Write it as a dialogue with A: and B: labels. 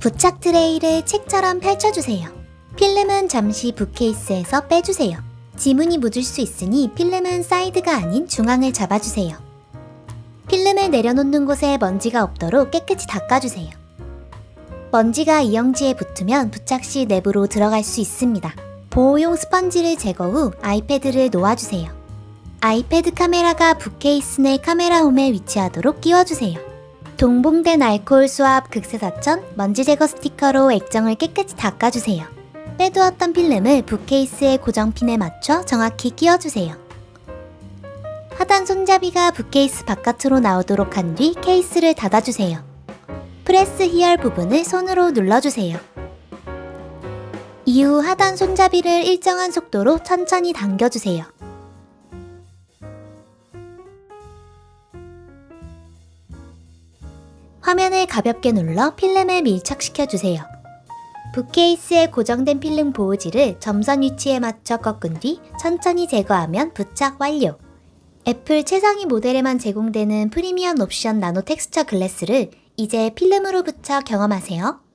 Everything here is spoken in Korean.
A: 부착 트레이를 책처럼 펼쳐주세요. 필름은 잠시 붓케이스에서 빼주세요. 지문이 묻을 수 있으니 필름은 사이드가 아닌 중앙을 잡아주세요. 필름을 내려놓는 곳에 먼지가 없도록 깨끗이 닦아주세요. 먼지가 이영지에 붙으면 부착 시 내부로 들어갈 수 있습니다. 보호용 스펀지를 제거 후 아이패드를 놓아주세요. 아이패드 카메라가 붓케이스 내 카메라 홈에 위치하도록 끼워주세요. 동봉된 알코올 수압 극세사천 먼지 제거 스티커로 액정을 깨끗이 닦아주세요. 빼두었던 필름을 붓케이스의 고정핀에 맞춰 정확히 끼워주세요. 하단 손잡이가 붓케이스 바깥으로 나오도록 한 뒤 케이스를 닫아주세요. 프레스 히얼 부분을 손으로 눌러주세요. 이후 하단 손잡이를 일정한 속도로 천천히 당겨주세요. 화면을 가볍게 눌러 필름을 밀착시켜주세요. 붓케이스에 고정된 필름 보호지를 점선 위치에 맞춰 꺾은 뒤 천천히 제거하면 부착 완료. 애플 최상위 모델에만 제공되는 프리미엄 옵션 나노 텍스처 글래스를 이제 필름으로 붙여 경험하세요.